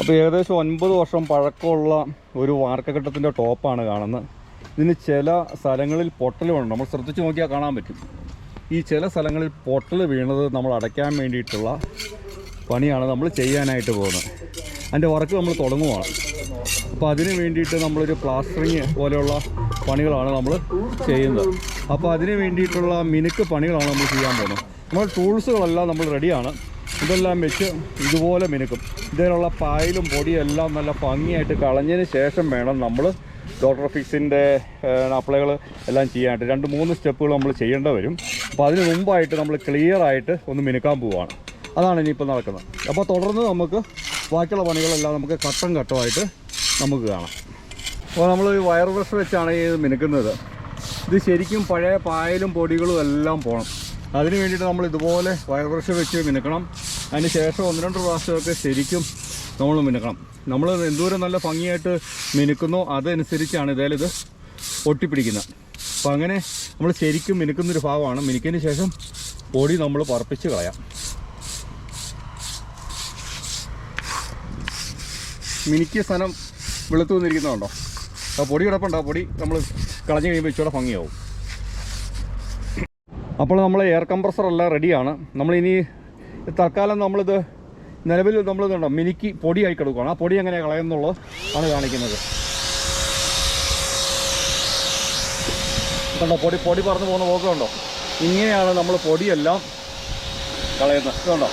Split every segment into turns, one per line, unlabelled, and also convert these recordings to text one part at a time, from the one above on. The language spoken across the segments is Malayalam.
അപ്പോൾ ഏകദേശം ഒൻപത് വർഷം പഴക്കമുള്ള ഒരു വാർക്കഘട്ടത്തിന്റെ ടോപ്പാണ് കാണുന്നത്. ഇതിന് ചില സ്ഥലങ്ങളിൽ പൊട്ടലുണ്ട് നമ്മൾ ശ്രദ്ധിച്ച് നോക്കിയാൽ കാണാൻ പറ്റും. ഈ ചില സ്ഥലങ്ങളിൽ പൊട്ടൽ വീണത് നമ്മൾ അടയ്ക്കാൻ വേണ്ടിയിട്ടുള്ള പണിയാണ് നമ്മൾ ചെയ്യാനായിട്ട് പോകുന്നത്. അതിന്റെ വർക്ക് നമ്മൾ തുടങ്ങുവാണ്. അപ്പോൾ അതിന് വേണ്ടിയിട്ട് നമ്മളൊരു പ്ലാസ്റ്ററിങ് പോലെയുള്ള പണികളാണ് നമ്മൾ ചെയ്യുന്നത്. അപ്പോൾ അതിന് വേണ്ടിയിട്ടുള്ള മിനുക്ക് പണികളാണ് നമ്മൾ ചെയ്യാൻ പോകുന്നത്. നമ്മൾ ടൂൾസുകളെല്ലാം നമ്മൾ റെഡിയാണ്. ഇതെല്ലാം വെച്ച് ഇതുപോലെ മിനുക്കും. ഇതിനുള്ള പായലും പൊടിയും എല്ലാം നല്ല ഭംഗിയായിട്ട് കളഞ്ഞതിന് ശേഷം വേണം നമ്മൾ ഡോക്ടർ ഫിക്സിന്റെ അപ്ലൈകൾ എല്ലാം ചെയ്യാനായിട്ട്. രണ്ട് മൂന്ന് സ്റ്റെപ്പുകൾ നമ്മൾ ചെയ്യേണ്ട വരും. അപ്പോൾ അതിന് മുമ്പായിട്ട് നമ്മൾ ക്ലിയർ ആയിട്ട് ഒന്ന് മിനുക്കാൻ പോവുകയാണ് അതാണ് ഇനിയിപ്പോൾ നടക്കുന്നത്. അപ്പോൾ തുടർന്ന് നമുക്ക് ബാക്കിയുള്ള പണികളെല്ലാം നമുക്ക് ഘട്ടം ഘട്ടമായിട്ട് നമുക്ക് കാണാം. അപ്പോൾ നമ്മൾ ഈ വയർ ബ്രഷ് വെച്ചാണ് ഈ മിനുക്കുന്നത്. ഇത് ശരിക്കും പഴയ പായലും പൊടികളും എല്ലാം പോകണം അതിന് വേണ്ടിയിട്ട് നമ്മൾ ഇതുപോലെ വയർ ബ്രഷ് വെച്ച് മിനുക്കണം. അതിന് ശേഷം ഒന്ന് രണ്ട് പ്രാവശ്യമൊക്കെ ശരിക്കും നമ്മൾ മിനുക്കണം. നമ്മൾ എന്തോരം നല്ല ഭംഗിയായിട്ട് മിനുക്കുന്നോ അതനുസരിച്ചാണ് ഇതേലും ഇത് ഒട്ടിപ്പിടിക്കുന്നത്. അപ്പോൾ അങ്ങനെ നമ്മൾ ശരിക്കും മിനുക്കുന്നൊരു ഭാഗമാണ്. മിനുക്കിന് ശേഷം പൊടി നമ്മൾ പറപ്പിച്ച് കളയാം. മിനുക്കിയ സ്ഥലം വെളുത്തു വന്നിരിക്കുന്നുണ്ടോ ആ പൊടി കിടപ്പുണ്ട്? പൊടി നമ്മൾ കളഞ്ഞു കഴിയുമ്പോൾ ഇച്ചിരി ഭംഗിയാവും. അപ്പോൾ നമ്മൾ എയർ കംപ്രസർ എല്ലാം റെഡിയാണ് നമ്മളിനി തൽക്കാലം നമ്മളിത് നിലവിൽ നമ്മൾ ഇതുണ്ടോ മിനുക്കി പൊടിയായി കിടക്കുകയാണ് ആ പൊടി എങ്ങനെ കളയുന്നുള്ളത് ആണ് കാണിക്കുന്നത്. കണ്ടോ പൊടി പൊടി പറന്ന് പോകുന്ന പോക്കുണ്ടോ ഇങ്ങനെയാണ് നമ്മൾ പൊടിയെല്ലാം കളയുന്നത്. ഇതുണ്ടോ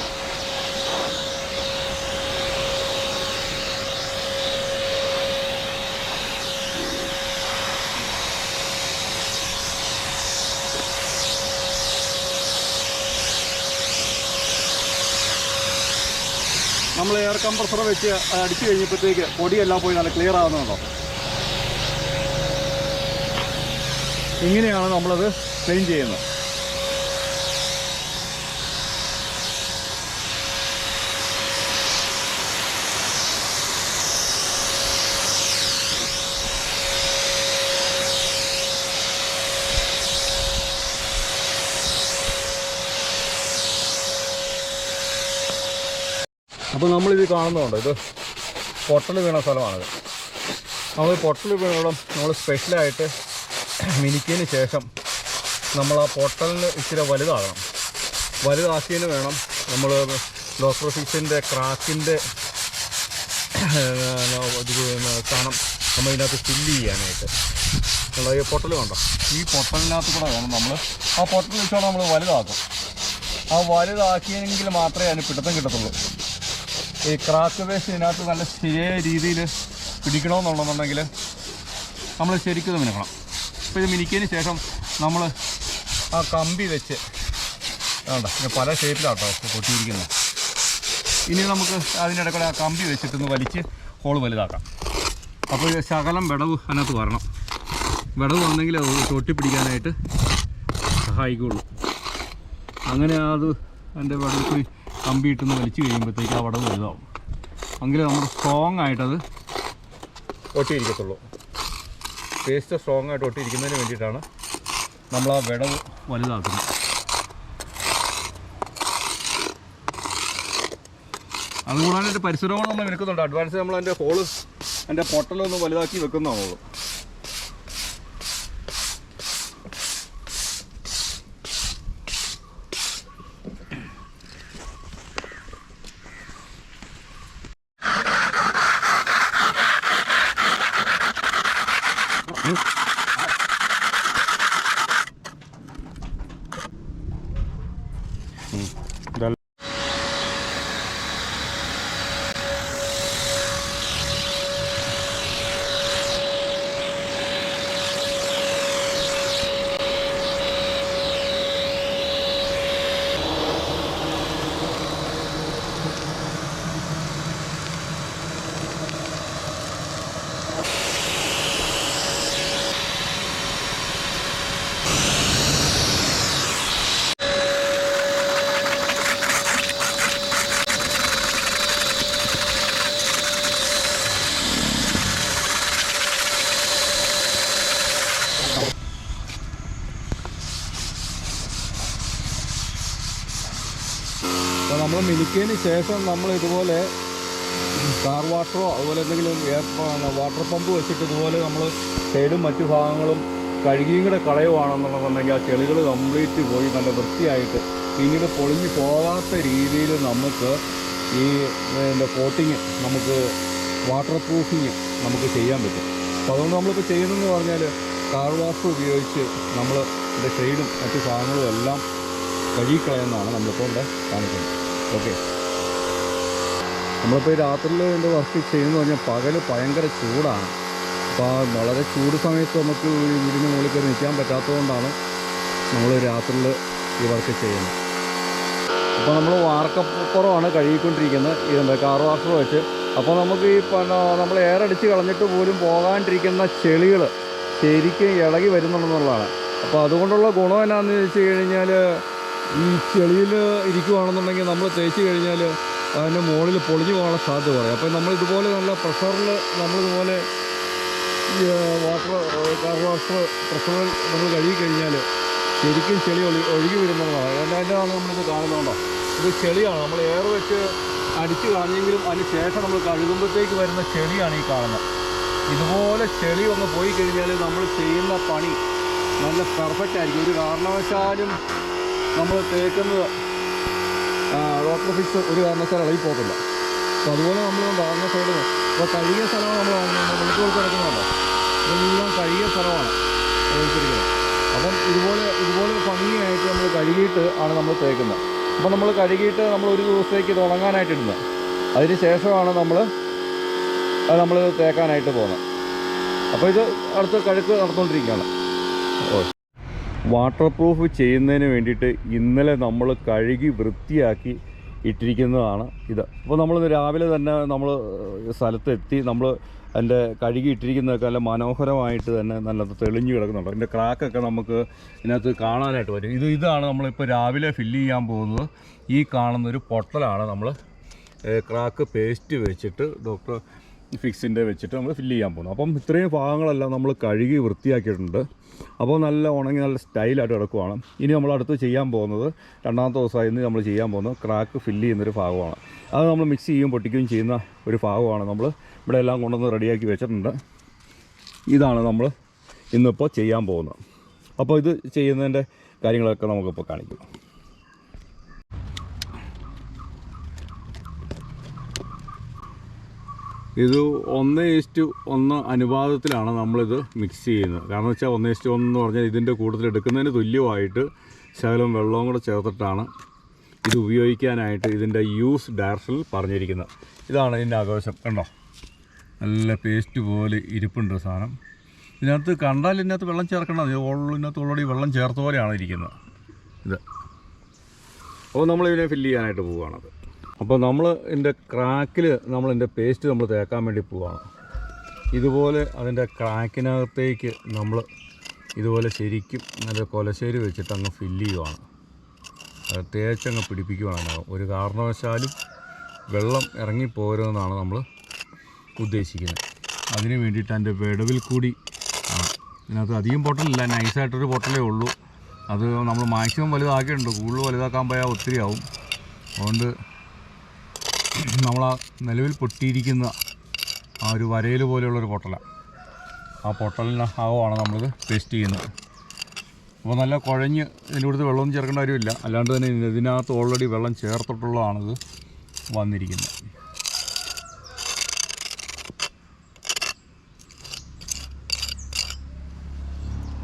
നമ്മൾ എയർ കംപ്രസർ വെച്ച് അടിച്ചു കഴിഞ്ഞപ്പോഴത്തേക്ക് പൊടിയെല്ലാം പോയി നല്ല ക്ലിയർ ആവുന്നുണ്ടോ? ഇങ്ങനെയാണ് നമ്മളത് ക്ലീൻ ചെയ്യുന്നത്. അപ്പോൾ നമ്മളിത് കാണുന്നുണ്ട് ഇത് പൊട്ടൽ വീണ സ്ഥലമാണിത് നമ്മൾ പൊട്ടൽ വീണോളം നമ്മൾ സ്പെഷ്യലായിട്ട് മിനിക്കിയതിന് ശേഷം നമ്മൾ ആ പൊട്ടലിന് ഇച്ചിരി വലുതാകണം. വലുതാക്കിയതിന് വേണം നമ്മൾ ഡോക്ടർ ഫിക്സിന്റെ ക്രാക്കിന്റെ സ്ഥാനം നമ്മൾ ഇതിനകത്ത് ഫില്ല് ചെയ്യാനായിട്ട്. ഉള്ള ഈ പൊട്ടൽ കണ്ടോ? ഈ പൊട്ടലിനകത്ത് കൂടെ വേണം നമ്മൾ ആ പൊട്ടൽ വെച്ചോളം നമ്മൾ വലുതാക്കും ആ വലുതാക്കിയെങ്കിൽ മാത്രമേ അതിന് പിടുത്തം കിട്ടത്തുള്ളൂ. ഈ ക്രാക്ക് വേസ്റ്റ് ഇതിനകത്ത് നല്ല ശരിയായ രീതിയിൽ പിടിക്കണമെന്നുണ്ടെന്നുണ്ടെങ്കിൽ നമ്മൾ ശരിക്കും ഇത് മിനുക്കണം. അപ്പോൾ ഇത് മിനുക്കിയതിന് ശേഷം നമ്മൾ ആ കമ്പി വെച്ച് വേണ്ട ഇത് പല ഷേപ്പിലാട്ടോ പൊട്ടിയിരിക്കുന്നത് ഇനി നമുക്ക് അതിനിടയ്ക്കൂടെ ആ കമ്പി വെച്ചിട്ടൊന്ന് വലിച്ച് ഹോൾ വലുതാക്കാം. അപ്പോൾ ഇത് ശകലം വിടവ് അതിനകത്ത് വരണം. വിടവ് വന്നെങ്കിൽ അത് തൊട്ടിപ്പിടിക്കാനായിട്ട് സഹായിക്കുള്ളൂ. അങ്ങനെ അത് അതിന്റെ വിടവ് കമ്പി ഇട്ടൊന്ന് വലിച്ചു കഴിയുമ്പോഴത്തേക്ക് അവിടെ വലുതാവും. എങ്കിലേ നമ്മൾ സ്ട്രോങ് ആയിട്ടത് ഒട്ടിയിരിക്കത്തുള്ളൂ. പേസ്റ്റ് സ്ട്രോങ് ആയിട്ട് ഒട്ടിയിരിക്കുന്നതിന് വേണ്ടിയിട്ടാണ് നമ്മൾ ആ വിടവ് വലുതാക്കുന്നത് അതുകൂടാനായിട്ട് പരിസരവും നമ്മൾ നിൽക്കുന്നുണ്ട് അഡ്വാൻസ് നമ്മൾ അതിന്റെ ഹോൾ അതിന്റെ പൊട്ടലൊന്ന് വലുതാക്കി വെക്കുന്നതാണുള്ളൂ അപ്പോൾ നമ്മൾ മിനുക്കിയതിന് ശേഷം നമ്മൾ ഇതുപോലെ കാർ വാട്ടറോ അതുപോലെ എന്തെങ്കിലും വാട്ടർ പമ്പ് വെച്ചിട്ട് ഇതുപോലെ നമ്മൾ സൈഡും മറ്റു ഭാഗങ്ങളും കഴുകിയും കൂടെ കളയുവാണെന്നുണ്ടെന്നുണ്ടെങ്കിൽ ആ ചെളികൾ കംപ്ലീറ്റ് പോയി നല്ല വൃത്തിയായിട്ട് പിന്നീട് പൊളിഞ്ഞു പോകാത്ത രീതിയിൽ നമുക്ക് ഈ എന്താ കോട്ടിങ് നമുക്ക് വാട്ടർ പ്രൂഫിങ് നമുക്ക് ചെയ്യാൻ പറ്റും. അപ്പോൾ അതുകൊണ്ട് നമ്മളിപ്പോൾ ചെയ്യുന്നതെന്ന് പറഞ്ഞാൽ കാർ വാഷ് ഉപയോഗിച്ച് നമ്മൾ ഇതിന്റെ ഷെയ്ഡും മറ്റു ഭാഗങ്ങളും എല്ലാം കഴുകിക്കളയുന്നതാണ് നമ്മളിപ്പോൾ ഇവിടെ കാണിക്കുന്നത്. ഓക്കെ. നമ്മളിപ്പോൾ ഈ രാത്രിയിൽ എന്റെ വർക്ക് ചെയ്യുന്നത് പറഞ്ഞാൽ പകൽ ഭയങ്കര ചൂടാണ്. അപ്പോൾ വളരെ ചൂട് സമയത്ത് നമുക്ക് ഈ വീടിന് മുകളിൽ കയറി നിൽക്കാൻ പറ്റാത്തതുകൊണ്ടാണ് നമ്മൾ രാത്രിയിൽ ഈ വർക്ക് ചെയ്യുന്നത്. അപ്പോൾ നമ്മൾ വാർക്കപ്പുറമാണ് കഴുകിക്കൊണ്ടിരിക്കുന്നത്. ഇതെന്താ കാർ വാഷർ വെച്ച്. അപ്പോൾ നമുക്ക് ഈ നമ്മൾ എയർ അടിച്ച് കളഞ്ഞിട്ട് പോലും പോകാണ്ടിരിക്കുന്ന ചെളികൾ ശരിക്കും ഇളകി വരുന്നുണ്ടെന്നുള്ളതാണ്. അപ്പോൾ അതുകൊണ്ടുള്ള ഗുണം എന്നാന്ന് ചോദിച്ചു കഴിഞ്ഞാൽ ഈ ചെളിയിൽ ഇരിക്കുവാണെന്നുണ്ടെങ്കിൽ നമ്മൾ തേച്ച് കഴിഞ്ഞാൽ അതിന്റെ മുകളിൽ പൊളിഞ്ഞു പോകാനുള്ള സാധ്യത പറയും അപ്പോൾ നമ്മൾ ഇതുപോലെ നല്ല പ്രഷറിൽ നമ്മളിതുപോലെ ഈ വാട്ടർ കാർ വാഷർ പ്രഷറിൽ നമ്മൾ കഴുകി കഴിഞ്ഞാൽ ശരിക്കും ചെളി ഒളി ഒഴുകി വരുന്നതാണ് അതിന്റെ നമ്മളിത് കാണുന്നുണ്ടോ ഇത് ചെളിയാണ്. നമ്മൾ എയർ വെച്ച് അടിച്ച് കളഞ്ഞെങ്കിലും അതിന് ശേഷം നമ്മൾ കഴുകുമ്പോഴത്തേക്ക് വരുന്ന ചെളിയാണ് ഈ കാണുന്നത്. ഇതുപോലെ ചെളി ഒന്ന് പോയി കഴിഞ്ഞാൽ നമ്മൾ ചെയ്യുന്ന പണി നല്ല പെർഫെക്റ്റ് ആയിരിക്കും. ഒരു കാരണവശാലും നമ്മൾ തേക്കുന്നത് റോട്ടർ ഫിക്സ് ഒരു കാരണവശാലും ഇളകി പോകത്തില്ല. അപ്പോൾ അതുപോലെ നമ്മൾ വാങ്ങുന്ന സൈഡിൽ അപ്പോൾ കഴുകിയ സ്ഥലമാണ് നമ്മൾ വാങ്ങുന്നത് വെളുത്ത് കിടക്കുന്നുണ്ടോ ഇതെല്ലാം കഴുകിയ സ്ഥലമാണ്. ഉപയോഗിച്ചിരിക്കുന്നത് അപ്പം ഇതുപോലെ ഇതുപോലെ ഭംഗിയായിട്ട് നമ്മൾ കഴുകിയിട്ട് ആണ് നമ്മൾ തേക്കുന്നത്. അപ്പം നമ്മൾ കഴുകിയിട്ട് നമ്മൾ ഒരു ദിവസത്തേക്ക് ഇത് ഉണങ്ങാനായിട്ട് ഇടുന്നത് അതിന് ശേഷമാണ് നമ്മൾ നമ്മൾ തേക്കാനായിട്ട് പോകുന്നത്. അപ്പോൾ ഇത് അടുത്ത കഴുക്ക് നടന്നുകൊണ്ടിരിക്കുകയാണ്. ഓ. വാട്ടർ പ്രൂഫ് ചെയ്യുന്നതിന് വേണ്ടിയിട്ട് ഇന്നലെ നമ്മൾ കഴുകി വൃത്തിയാക്കി ഇട്ടിരിക്കുന്നതാണ് ഇത്. അപ്പോൾ നമ്മൾ രാവിലെ തന്നെ നമ്മൾ സ്ഥലത്തെത്തി നമ്മൾ അതിന്റെ കഴുകി ഇട്ടിരിക്കുന്നതൊക്കെ നല്ല മനോഹരമായിട്ട് തന്നെ നല്ല തെളിഞ്ഞു കിടക്കുന്നുണ്ട്. അതിന്റെ ക്രാക്കൊക്കെ നമുക്ക് ഇതിനകത്ത് കാണാനായിട്ട് വരും ഇത് ഇതാണ് നമ്മളിപ്പോൾ രാവിലെ ഫില്ല് ചെയ്യാൻ പോകുന്നത്. ഈ കാണുന്നൊരു പൊട്ടലാണ് നമ്മൾ ക്രാക്ക് പേസ്റ്റ് വെച്ചിട്ട് ഡോക്ടർ ഫിക്സിന്റെ വെച്ചിട്ട് നമ്മൾ ഫില്ല് ചെയ്യാൻ പോകുന്നു അപ്പം ഇത്രയും ഭാഗങ്ങളെല്ലാം നമ്മൾ കഴുകി വൃത്തിയാക്കിയിട്ടുണ്ട്. അപ്പോൾ നല്ല ഉണങ്ങി നല്ല സ്റ്റൈലായിട്ട് കിടക്കുവാണ്. ഇനി നമ്മൾ അടുത്ത് ചെയ്യാൻ പോകുന്നത് രണ്ടാമത്തെ ദിവസമായി നമ്മൾ ചെയ്യാൻ പോകുന്നത് ക്രാക്ക് ഫില്ല് ചെയ്യുന്നൊരു ഭാഗമാണ്. അത് നമ്മൾ മിക്സ് ചെയ്യും പൊട്ടിക്കുകയും ചെയ്യുന്ന ഒരു ഭാഗമാണ് നമ്മൾ ഇവിടെ എല്ലാം കൊണ്ടുവന്ന് റെഡിയാക്കി വെച്ചിട്ടുണ്ട്. ഇതാണ് നമ്മൾ ഇന്നിപ്പോൾ ചെയ്യാൻ പോകുന്നത്. അപ്പോൾ ഇത് ചെയ്യുന്നതിന്റെ കാര്യങ്ങളൊക്കെ നമുക്കിപ്പോൾ കാണിക്കും. ഇത് ഒന്ന് ഈസ്റ്റ് ഒന്ന് അനുപാതത്തിലാണ് നമ്മളിത് മിക്സ് ചെയ്യുന്നത്. കാരണം വെച്ചാൽ ഒന്ന് ഈസ്റ്റ് ഒന്ന് എന്ന് പറഞ്ഞാൽ ഇതിന്റെ കൂട്ടത്തിൽ എടുക്കുന്നതിന് തുല്യമായിട്ട് ശകലം വെള്ളവും കൂടെ ചേർത്തിട്ടാണ് ഇത് ഉപയോഗിക്കാനായിട്ട് ഇതിന്റെ യൂസ് ഡയറക്ഷനിൽ പറഞ്ഞിരിക്കുന്നത്. ഇതാണ് ഇതിന്റെ ആഘോഷം. കണ്ടോ? നല്ല പേസ്റ്റ് പോലെ ഇരിപ്പുണ്ട് സാധനം. ഇതിനകത്ത് കണ്ടാൽ ഇതിനകത്ത് വെള്ളം ചേർക്കണം ഇതിനകത്ത് ഓൾറെഡി വെള്ളം ചേർത്ത പോലെയാണ് ഇരിക്കുന്നത്. ഇത്. അപ്പോൾ നമ്മൾ ഇതിനെ ഫില്ല് ചെയ്യാനായിട്ട് പോവുകയാണത് അപ്പോൾ നമ്മൾ ഇതിന്റെ ക്രാക്കിൽ നമ്മൾ ഇതിന്റെ പേസ്റ്റ് നമ്മൾ തേക്കാൻ വേണ്ടി പോവാണ്. ഇതുപോലെ അതിന്റെ ക്രാക്കിനകത്തേക്ക് നമ്മൾ ഇതുപോലെ ശരിക്കും നല്ല കൊലശ്ശേരി വെച്ചിട്ട് അങ്ങ് ഫില്ല് ചെയ്യുവാണ്. അത് തേച്ചങ്ങ് പിടിപ്പിക്കുവാണ്. ഒരു കാരണവശാലും വെള്ളം ഇറങ്ങിപ്പോരുമെന്നാണ് നമ്മൾ ഉദ്ദേശിക്കുന്നത്. അതിന് വേണ്ടിയിട്ട് അതിന്റെ വിടവിൽ കൂടി ഇതിനകത്ത് അധികം പൊട്ടലില്ല നൈസായിട്ടൊരു പൊട്ടലേ ഉള്ളൂ. അത് നമ്മൾ മാക്സിമം വലുതാക്കിയിട്ടുണ്ട്. കൂടുതൽ വലുതാക്കാൻ പോയാൽ ഒത്തിരി ആവും അതുകൊണ്ട് നമ്മൾ ആ നിലവിൽ പൊട്ടിയിരിക്കുന്ന ആ ഒരു വരയിൽ പോലെയുള്ളൊരു പൊട്ടല. ആ പൊട്ടലിന് ആവുമാണ് നമ്മളിത് പേസ്റ്റ് ചെയ്യുന്നത്. അപ്പോൾ നല്ല കുഴഞ്ഞ് ഇതിന്റെ കൂടുതൽ വെള്ളമൊന്നും ചേർക്കേണ്ട കാര്യമില്ല. അല്ലാണ്ട് തന്നെ ഇതിനകത്ത് ഓൾറെഡി വെള്ളം ചേർത്തിട്ടുള്ളതാണിത് വന്നിരിക്കുന്നത്.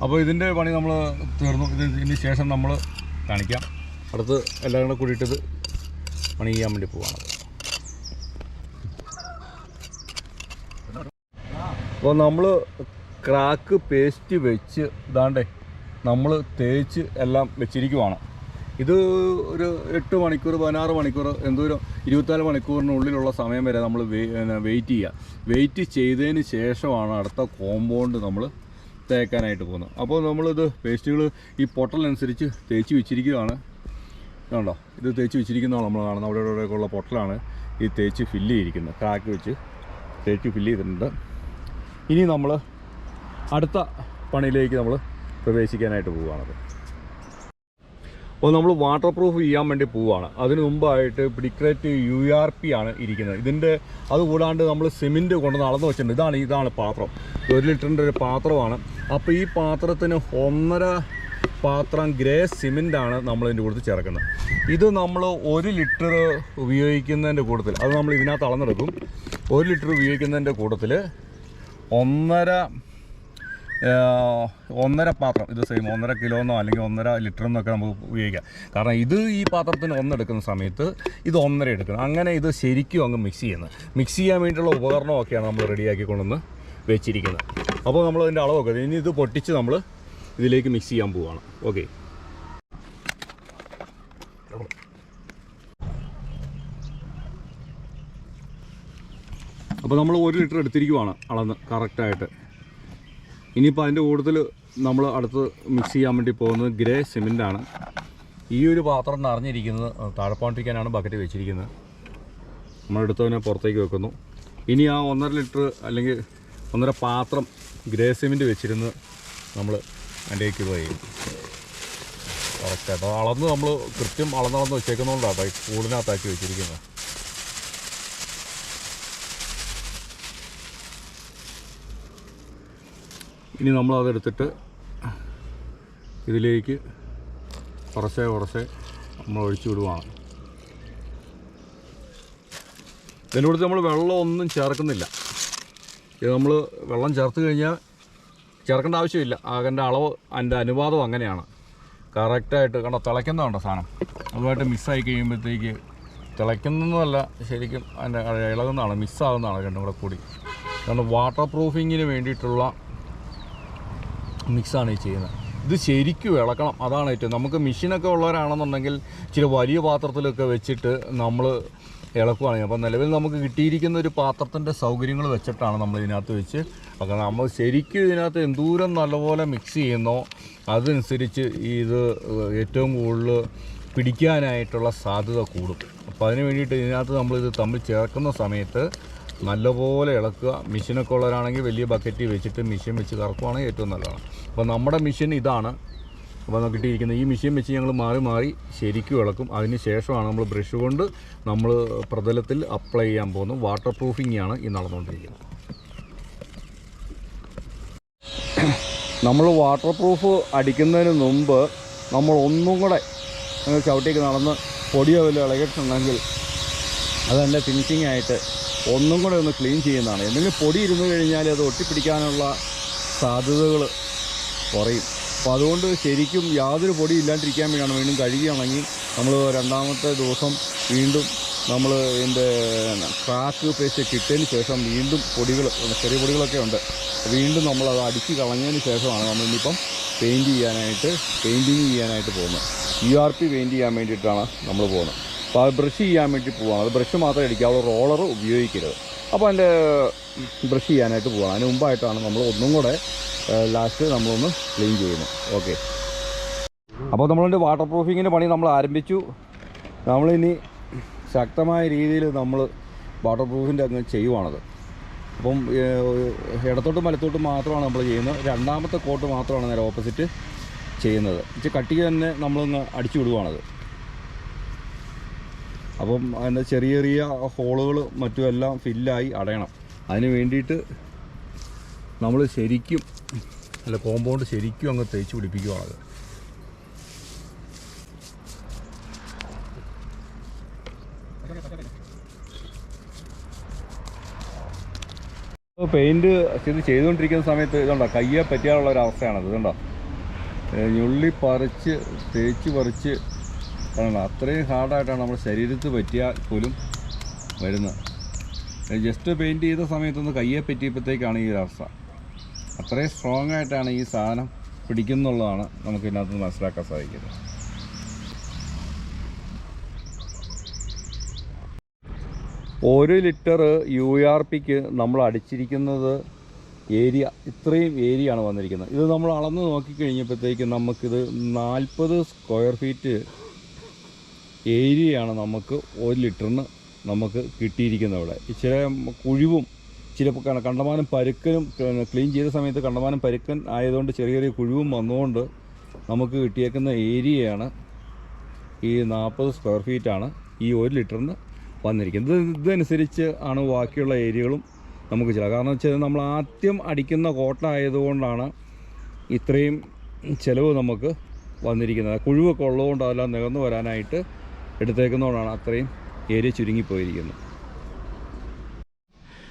അപ്പോൾ ഇതിന്റെ പണി നമ്മൾ തീർന്നു. ഇത് ഇതിന് ശേഷം നമ്മൾ കാണിക്കാം. അടുത്ത് എല്ലാം കൂടെ കൂടിയിട്ടത് പണി ചെയ്യാൻ വേണ്ടി പോവാണ്. അപ്പോൾ നമ്മൾ ക്രാക്ക് പേസ്റ്റ് വെച്ച് ഇതാണ്ടേ നമ്മൾ തേച്ച് എല്ലാം വെച്ചിരിക്കുവാണ്. ഇത് ഒരു എട്ട് മണിക്കൂർ പതിനാറ് മണിക്കൂർ എന്തോരം ഇരുപത്തിനാല് മണിക്കൂറിനുള്ളിലുള്ള സമയം വരെ നമ്മൾ വെയിറ്റ് ചെയ്യുക വെയിറ്റ് ചെയ്തതിന് ശേഷമാണ് അടുത്ത കോമ്പൗണ്ട് നമ്മൾ തേക്കാനായിട്ട് പോകുന്നത്. അപ്പോൾ നമ്മളിത് പേസ്റ്റുകൾ ഈ പൊട്ടലനുസരിച്ച് തേച്ച് വെച്ചിരിക്കുകയാണ്. കണ്ടോ? ഇത് തേച്ച് വെച്ചിരിക്കുന്നതാണ് നമ്മൾ കാണുന്നത്. അവിടെ ഇവിടെയൊക്കെ ഉള്ള പൊട്ടലാണ് ഈ തേച്ച് ഫില്ല് ചെയ്തിരിക്കുന്നത്. ക്രാക്ക് വെച്ച് തേച്ച് ഫില്ല് ചെയ്തിട്ടുണ്ട്. ഇനി നമ്മൾ അടുത്ത പണിയിലേക്ക് നമ്മൾ പ്രവേശിക്കാനായിട്ട് പോവുകയാണത് അപ്പോൾ നമ്മൾ വാട്ടർ പ്രൂഫ് ചെയ്യാൻ വേണ്ടി പോവുകയാണ്. അതിന് മുമ്പായിട്ട് പിടിക്രേറ്റ് യു ആർ പി ആണ് ഇരിക്കുന്നത്. ഇതിന്റെ അതുകൂടാണ്ട് നമ്മൾ സിമെന്റ് കൊണ്ട് നടന്നു വെച്ചിട്ടുണ്ട്. ഇതാണ് ഇതാണ് പാത്രം. ഒരു ലിറ്ററിന്റെ ഒരു പാത്രമാണ്. അപ്പോൾ ഈ പാത്രത്തിന് ഒന്നര പാത്രം ഗ്രേ സിമെന്റ് ആണ് നമ്മൾ ഇതിന്റെ കൂടുതൽ ചേർക്കുന്നത്. ഇത് നമ്മൾ ഒരു ലിറ്റർ ഉപയോഗിക്കുന്നതിന്റെ കൂട്ടത്തിൽ അത് നമ്മൾ ഇതിനകത്ത് അളന്നെടുക്കും. ഒരു ലിറ്റർ ഉപയോഗിക്കുന്നതിന്റെ കൂട്ടത്തിൽ ഒന്നര ഒന്നര പാത്രം. ഇത് സെയിം ഒന്നര കിലോന്നോ അല്ലെങ്കിൽ ഒന്നര ലിറ്റർ എന്നൊക്കെ നമുക്ക് ഉപയോഗിക്കാം. കാരണം ഇത് ഈ പാത്രത്തിന് ഒന്നെടുക്കുന്ന സമയത്ത് ഇത് ഒന്നര എടുക്കണം അങ്ങനെ ഇത് ശരിക്കും അങ്ങ് മിക്സ് ചെയ്യുന്നത്. മിക്സ് ചെയ്യാൻ വേണ്ടിയിട്ടുള്ള ഉപകരണമൊക്കെയാണ് നമ്മൾ റെഡിയാക്കി കൊണ്ടുവന്ന് വെച്ചിരിക്കുന്നത്. അപ്പോൾ നമ്മൾ അതിന്റെ അളവൊക്കെ ഇനി ഇത് പൊട്ടിച്ച് നമ്മൾ ഇതിലേക്ക് മിക്സ് ചെയ്യാൻ പോവുകയാണ് ഓക്കെ അപ്പോൾ നമ്മൾ ഒരു ലിറ്റർ എടുത്തിരിക്കുവാണ് അളന്ന് കറക്റ്റായിട്ട് ഇനിയിപ്പോൾ അതിന്റെ കൂടുതൽ നമ്മൾ അടുത്ത് മിക്സ് ചെയ്യാൻ വേണ്ടി പോകുന്നത് ഗ്രേ സിമെന്റാണ് ഈ ഒരു പാത്രം നിറഞ്ഞിരിക്കുന്നത് താഴെപ്പോണ്ടിരിക്കാനാണ് ബക്കറ്റ് വെച്ചിരിക്കുന്നത്. നമ്മളെടുത്തതിനെ പുറത്തേക്ക് വെക്കുന്നു. ഇനി ആ ഒന്നര ലിറ്റർ അല്ലെങ്കിൽ ഒന്നര പാത്രം ഗ്രേ സിമെന്റ് വെച്ചിരുന്ന് നമ്മൾ അതിലേക്ക് പോയി. ചെയ്യും കറക്റ്റായിട്ട് അളന്ന് നമ്മൾ കൃത്യം അളന്നളന്ന് വെച്ചേക്കുന്നതുകൊണ്ടാണ് കൂടിനകത്താക്കി വെച്ചിരിക്കുന്നത്. ഇനി നമ്മൾ അതെടുത്തിട്ട് ഇതിലേക്ക് കുറച്ചേ കുറച്ചേ നമ്മൾ ഒഴിച്ചു വിടുവാണ്. ഇതിന്റെ കൂടെ നമ്മൾ വെള്ളം ഒന്നും ചേർക്കുന്നില്ല. ഇത് നമ്മൾ വെള്ളം ചേർത്ത് കഴിഞ്ഞാൽ ചേർക്കേണ്ട ആവശ്യമില്ല. അതിന്റെ അളവ് അതിന്റെ അനുവാദം അങ്ങനെയാണ്. കറക്റ്റായിട്ട് കണ്ടോ തിളയ്ക്കുന്നതുണ്ടോ സാധനം? അതുമായിട്ട് മിസ്സായി കഴിയുമ്പോഴത്തേക്ക് തിളയ്ക്കുന്നതല്ല ശരിക്കും അതിന്റെ ഇളകുന്നതാണ് മിസ്സാകുന്നതാണ് രണ്ടും കൂടെ കൂടി. കാരണം വാട്ടർ പ്രൂഫിങ്ങിന് വേണ്ടിയിട്ടുള്ള മിക്സാണ് ഈ ചെയ്യുന്നത്. ഇത് ശരിക്കും ഇളക്കണം. അതാണ് ഏറ്റവും നമുക്ക് മെഷീനൊക്കെ ഉള്ളവരാണെന്നുണ്ടെങ്കിൽ ചില വലിയ പാത്രത്തിലൊക്കെ വെച്ചിട്ട് നമ്മൾ ഇളക്കുവാണെങ്കിൽ അപ്പോൾ നിലവിൽ നമുക്ക് കിട്ടിയിരിക്കുന്ന ഒരു പാത്രത്തിന്റെ സൗകര്യങ്ങൾ വെച്ചിട്ടാണ് നമ്മൾ ഇതിനകത്ത് വെച്ച് അപ്പോൾ നമ്മൾ ശരിക്കും ഇതിനകത്ത് എന്തൂരം നല്ലപോലെ മിക്സ് ചെയ്യുന്നോ അതനുസരിച്ച് ഇത് ഏറ്റവും കൂടുതൽ പിടിക്കാനായിട്ടുള്ള സാധ്യത കൂടും. അപ്പോൾ അതിന് വേണ്ടിയിട്ട് ഇതിനകത്ത് നമ്മളിത് തമ്മിൽ ചേർക്കുന്ന സമയത്ത് നല്ലപോലെ ഇളക്കുക. മെഷീനൊക്കെ ഉള്ളവരാണെങ്കിൽ വലിയ ബക്കറ്റിൽ വെച്ചിട്ട് മെഷീൻ വെച്ച് കറക്കുവാണെങ്കിൽ ഏറ്റവും നല്ലതാണ്. അപ്പോൾ നമ്മുടെ മെഷീൻ ഇതാണ്. അപ്പോൾ നമുക്ക് കിട്ടിയിരിക്കുന്നത് ഈ മെഷീൻ വെച്ച് ഞങ്ങൾ മാറി മാറി ശരിക്കും ഇളക്കും. അതിന് ശേഷമാണ് നമ്മൾ ബ്രഷ് കൊണ്ട് നമ്മൾ പ്രതലത്തിൽ അപ്ലൈ ചെയ്യാൻ പോകുന്നത്. വാട്ടർ പ്രൂഫിംഗ് ആണ് ഈ നടന്നുകൊണ്ടിരിക്കുന്നത്. നമ്മൾ വാട്ടർ പ്രൂഫ് അടിക്കുന്നതിന് മുമ്പ് നമ്മൾ ഒന്നും കൂടെ ചവിട്ടിക്ക് നടന്ന് പൊടിയോ വല്ല ഇളകിയിട്ടുണ്ടെങ്കിൽ അതെന്റെ ഫിനിഷിംഗ് ആയിട്ട് ഒന്നും കൂടെ ഒന്ന് ക്ലീൻ ചെയ്യുന്നതാണ്. എന്തെങ്കിലും പൊടി ഇരുന്ന് കഴിഞ്ഞാൽ അത് ഒട്ടിപ്പിടിക്കാനുള്ള സാധ്യതകൾ കുറയും. അപ്പോൾ അതുകൊണ്ട് ശരിക്കും യാതൊരു പൊടി ഇല്ലാണ്ടിരിക്കാൻ വേണ്ടിയാണ് വീണ്ടും കഴുകിയാണെങ്കിൽ നമ്മൾ രണ്ടാമത്തെ ദിവസം വീണ്ടും നമ്മൾ ഇതിന്റെ ക്രാക്ക് പേസ്റ്റ് കിട്ടിയതിന് ശേഷം വീണ്ടും പൊടികൾ ചെറിയ പൊടികളൊക്കെ ഉണ്ട്. വീണ്ടും നമ്മൾ അത് അടിച്ച് കളഞ്ഞതിന് ശേഷമാണ് നമ്മൾ ഇനിയിപ്പം പെയിന്റ് ചെയ്യാനായിട്ട് പെയിന്റിങ് ചെയ്യാനായിട്ട് പോകുന്നത്. യു ആർ പി പെയിന്റ് ചെയ്യാൻ വേണ്ടിയിട്ടാണ് നമ്മൾ പോകുന്നത്. അപ്പോൾ അത് ബ്രഷ് ചെയ്യാൻ വേണ്ടി പോവാണ്. അത് ബ്രഷ് മാത്രമേ അടിക്കാവുള്ളൂ റോളർ ഉപയോഗിക്കരുത്. അപ്പോൾ അതിന്റെ ബ്രഷ് ചെയ്യാനായിട്ട് പോകണം അതിന് മുമ്പായിട്ടാണ് നമ്മൾ ഒന്നും കൂടെ ലാസ്റ്റ് നമ്മളൊന്ന് ക്ലീൻ ചെയ്യുന്നത്. ഓക്കെ അപ്പോൾ നമ്മളുടെ വാട്ടർ പ്രൂഫിങ്ങിന്റെ പണി നമ്മൾ ആരംഭിച്ചു. നമ്മളിനി ശക്തമായ രീതിയിൽ നമ്മൾ വാട്ടർ പ്രൂഫിന്റെ അങ്ങ് ചെയ്യുവാണത്. അപ്പം ഇടത്തോട്ടും വലത്തോട്ടും മാത്രമാണ് നമ്മൾ ചെയ്യുന്നത്. രണ്ടാമത്തെ കോട്ട് മാത്രമാണ് നേരെ ഓപ്പോസിറ്റ് ചെയ്യുന്നത്. ഇച്ചിരി കട്ടിക്ക് തന്നെ നമ്മളൊന്ന് അടിച്ചു വിടുവാണത്. അപ്പം അതിന്റെ ചെറിയ ചെറിയ ഹോളുകൾ മറ്റും എല്ലാം ഫില്ലായി അടയണം. അതിന് വേണ്ടിയിട്ട് നമ്മൾ ശരിക്കും അല്ല കോമ്പൗണ്ട് ശരിക്കും അങ്ങ് തേച്ച് പിടിപ്പിക്കുവാണത് പെയിന്റ് ഇത് ചെയ്തുകൊണ്ടിരിക്കുന്ന സമയത്ത് ഇതുണ്ടോ? കയ്യെ പറ്റിയാനുള്ള ഒരു അവസ്ഥയാണ് ഇതുണ്ടോ? കണ്ടോ ഞുള്ളി പറിച്ച് തേച്ച് പറിച്ച് കാരണം അത്രയും ഹാർഡായിട്ടാണ് നമ്മുടെ ശരീരത്ത് പറ്റിയാൽ പോലും വരുന്നത്. ജസ്റ്റ് പെയിന്റ് ചെയ്ത സമയത്തൊന്ന് കയ്യെ പറ്റിയപ്പോഴത്തേക്കാണ് ഈ ഒരവസ്ഥ. അത്രയും സ്ട്രോങ് ആയിട്ടാണ് ഈ സാധനം പിടിക്കുന്നുള്ളതാണ് നമുക്ക് ഇതിനകത്ത് മനസ്സിലാക്കാൻ സാധിക്കുന്നത്. ഒരു ലിറ്റർ യു ആർ പിക്ക് നമ്മൾ അടിച്ചിരിക്കുന്നത് ഏരിയ ഇത്രയും ഏരിയയാണ് വന്നിരിക്കുന്നത്. ഇത് നമ്മൾ അളന്ന് നോക്കിക്കഴിഞ്ഞപ്പോഴത്തേക്ക് നമുക്കിത് നാൽപ്പത് സ്ക്വയർ ഫീറ്റ് ഏരിയയാണ് നമുക്ക് ഒരു ലിറ്ററിന് നമുക്ക് കിട്ടിയിരിക്കുന്നത് അവിടെ. ഇച്ചിരി കുഴിവും ക- കണ്ടമാനം പരുക്കനും ക്ലീൻ ചെയ്ത സമയത്ത് കണ്ടമാനം പരുക്കൻ ആയതുകൊണ്ട് ചെറിയ ചെറിയ കുഴിവും വന്നുകൊണ്ട് നമുക്ക് കിട്ടിയേക്കുന്ന ഏരിയയാണ് ഈ നാൽപ്പത് സ്ക്വയർ ഫീറ്റാണ് ഈ ഒരു ലിറ്ററിന് വന്നിരിക്കുന്നത്. ഇത് ഇതനുസരിച്ച് ആണ് ബാക്കിയുള്ള ഏരിയകളും നമുക്ക് ചില. കാരണം വെച്ചാൽ നമ്മൾ ആദ്യം അടിക്കുന്ന കോട്ട ആയതുകൊണ്ടാണ് ഇത്രയും ചിലവ് നമുക്ക് വന്നിരിക്കുന്നത്. കുഴിവൊക്കെ ഉള്ളതുകൊണ്ട് അതെല്ലാം നികന്നു വരാനായിട്ട് എടുത്തേക്കുന്നതുകൊണ്ടാണ് അത്രയും ഏരിയ ചുരുങ്ങിപ്പോയിരിക്കുന്നത്.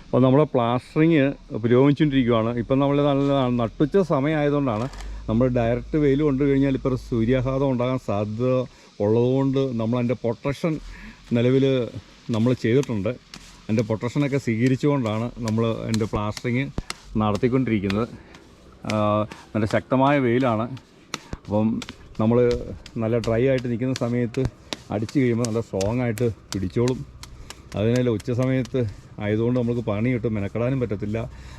അപ്പോൾ നമ്മൾ പ്ലാസ്റ്ററിങ് പുരോഗമിച്ചുകൊണ്ടിരിക്കുകയാണ്. ഇപ്പം നമ്മൾ നല്ല നട്ടുച്ച സമയമായതുകൊണ്ടാണ് നമ്മൾ ഡയറക്റ്റ് വെയിൽ കൊണ്ടു കഴിഞ്ഞാൽ ഇപ്പോൾ സൂര്യാഘാതം ഉണ്ടാകാൻ സാധ്യത ഉള്ളതുകൊണ്ട് നമ്മൾ അതിന്റെ പ്രൊട്ടക്ഷൻ നിലവിൽ നമ്മൾ ചെയ്തിട്ടുണ്ട്. അതിന്റെ പ്രൊട്ടക്ഷനൊക്കെ സ്വീകരിച്ചുകൊണ്ടാണ് നമ്മൾ അതിന്റെ പ്ലാസ്റ്ററിങ് നടത്തിക്കൊണ്ടിരിക്കുന്നത്. നല്ല ശക്തമായ വെയിലാണ്. അപ്പം നമ്മൾ നല്ല ഡ്രൈ ആയിട്ട് നിൽക്കുന്ന സമയത്ത് അടിച്ചു കഴിയുമ്പോൾ നല്ല സ്ട്രോങ് ആയിട്ട് പിടിച്ചോളും. അതിനാൽ ഉച്ച സമയത്ത് ആയതുകൊണ്ട് നമുക്ക് പണി കിട്ടും മെനക്കെടാനും പറ്റത്തില്ല.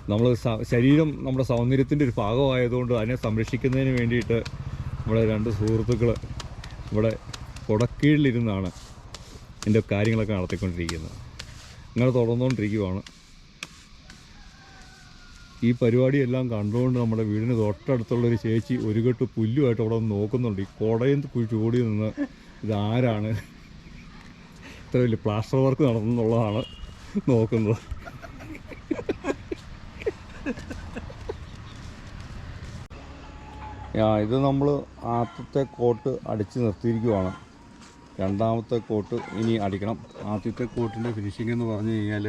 നമ്മൾ ശരീരം നമ്മുടെ സൗന്ദര്യത്തിന്റെ ഒരു ഭാഗമായതുകൊണ്ട് അതിനെ സംരക്ഷിക്കുന്നതിന് വേണ്ടിയിട്ട് നമ്മുടെ രണ്ട് സുഹൃത്തുക്കൾ ഇവിടെ കുടക്കീഴിലിരുന്നാണ് എന്റെ കാര്യങ്ങളൊക്കെ നടത്തിക്കൊണ്ടിരിക്കുന്നത്. അങ്ങനെ തുടർന്നുകൊണ്ടിരിക്കുവാണ്. ഈ പരിപാടിയെല്ലാം കണ്ടുകൊണ്ട് നമ്മുടെ വീടിന് തൊട്ടടുത്തുള്ളൊരു ചേച്ചി ഒരു കെട്ട് പുല്ലുമായിട്ട് അവിടെ നോക്കുന്നുണ്ട്. ഈ കുടയും ചൂടി നിന്ന് ഇതാരാണ്? ഇത്ര വലിയ പ്ലാസ്റ്റർ വർക്ക് നടന്നുള്ളതാണ് നോക്കുന്നത്. ആ ഇത് നമ്മൾ ആദ്യത്തെ കോട്ട് അടിച്ച് നിർത്തിയിരിക്കുവാണ്. രണ്ടാമത്തെ കോട്ട് ഇനി അടിക്കണം. ആദ്യത്തെ കോട്ടിന്റെ ഫിനിഷിംഗ് എന്ന് പറഞ്ഞു കഴിഞ്ഞാൽ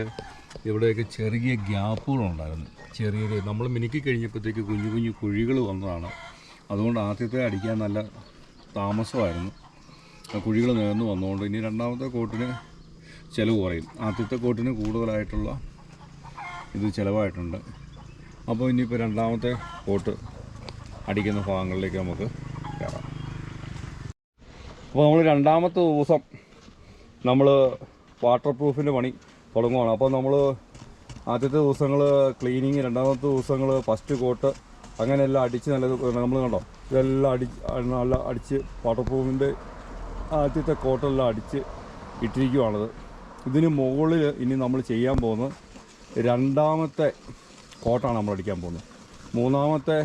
ഇവിടെയൊക്കെ ചെറിയ ഗ്യാപ്പുകളുണ്ടായിരുന്നു. ചെറിയ നമ്മൾ മിനുക്കി കഴിഞ്ഞപ്പോഴത്തേക്ക് കുഞ്ഞു കുഞ്ഞു കുഴികൾ വന്നതാണ്. അതുകൊണ്ട് ആദ്യത്തെ അടിക്കാൻ നല്ല താമസമായിരുന്നു. കുഴികൾ നികന്നു വന്നുകൊണ്ട് ഇനി രണ്ടാമത്തെ കോട്ടിന് ചിലവ് കുറയും. ആദ്യത്തെ കോട്ടിന് കൂടുതലായിട്ടുള്ള ഇത് ചിലവായിട്ടുണ്ട്. അപ്പോൾ ഇനിയിപ്പോൾ രണ്ടാമത്തെ കോട്ട് അടിക്കുന്ന ഭാഗങ്ങളിലേക്ക് നമുക്ക് കയറാം. അപ്പോൾ നമ്മൾ രണ്ടാമത്തെ ദിവസം നമ്മൾ വാട്ടർ പ്രൂഫിന്റെ പണി തുടങ്ങുകയാണ് അപ്പോൾ നമ്മൾ ആദ്യത്തെ ദിവസങ്ങൾ ക്ലീനിങ് രണ്ടാമത്തെ ദിവസങ്ങൾ ഫസ്റ്റ് കോട്ട് അങ്ങനെയെല്ലാം അടിച്ച് നല്ലത് നമ്മൾ കണ്ടോ? ഇതെല്ലാം അടി നല്ല അടിച്ച് വാട്ടർ പ്രൂഫിന്റെ ആദ്യത്തെ കോട്ടെല്ലാം അടിച്ച് ഇട്ടിരിക്കുവാണത്. ഇതിന് മുകളിൽ ഇനി നമ്മൾ ചെയ്യാൻ പോകുന്നത് രണ്ടാമത്തെ കോട്ടാണ് നമ്മൾ അടിക്കാൻ പോകുന്നത്. മൂന്നാമത്തെ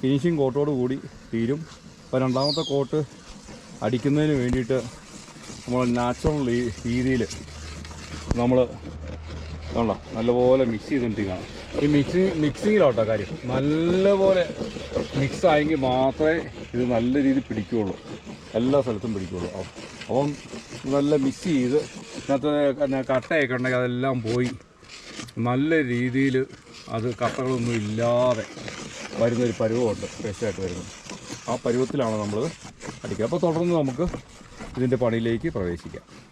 ഫിനിഷിങ് കോട്ടോട് കൂടി തീരും. അപ്പോൾ രണ്ടാമത്തെ കോട്ട് അടിക്കുന്നതിന് വേണ്ടിയിട്ട് നമ്മൾ നാച്ചുറൽ രീതിയിൽ നമ്മൾ കണ്ടോ നല്ലപോലെ മിക്സ് ചെയ്തുകൊണ്ടിരിക്കുകയാണ് ഈ മിക്സി മിക്സിങ്ങിലോട്ടോ കാര്യം. നല്ലപോലെ മിക്സ് ആയെങ്കിൽ മാത്രമേ ഇത് നല്ല രീതിയിൽ പിടിക്കുകയുള്ളൂ. എല്ലാ സ്ഥലത്തും പിടിക്കുള്ളൂ. അപ്പം നല്ല മിക്സ് ചെയ്ത് ഇതിനകത്ത് കട്ടയൊക്കെ ഉണ്ടെങ്കിൽ അതെല്ലാം പോയി നല്ല രീതിയിൽ അത് കട്ടകളൊന്നും ഇല്ലാതെ വരുന്നൊരു പരുവമുണ്ട്. ഫ്രഷായിട്ട് വരുന്നത്. ആ പരുവത്തിലാണ് നമ്മൾ അടിക്കുക. അപ്പോൾ തുടർന്ന് നമുക്ക് ഇതിന്റെ പണിയിലേക്ക് പ്രവേശിക്കാം.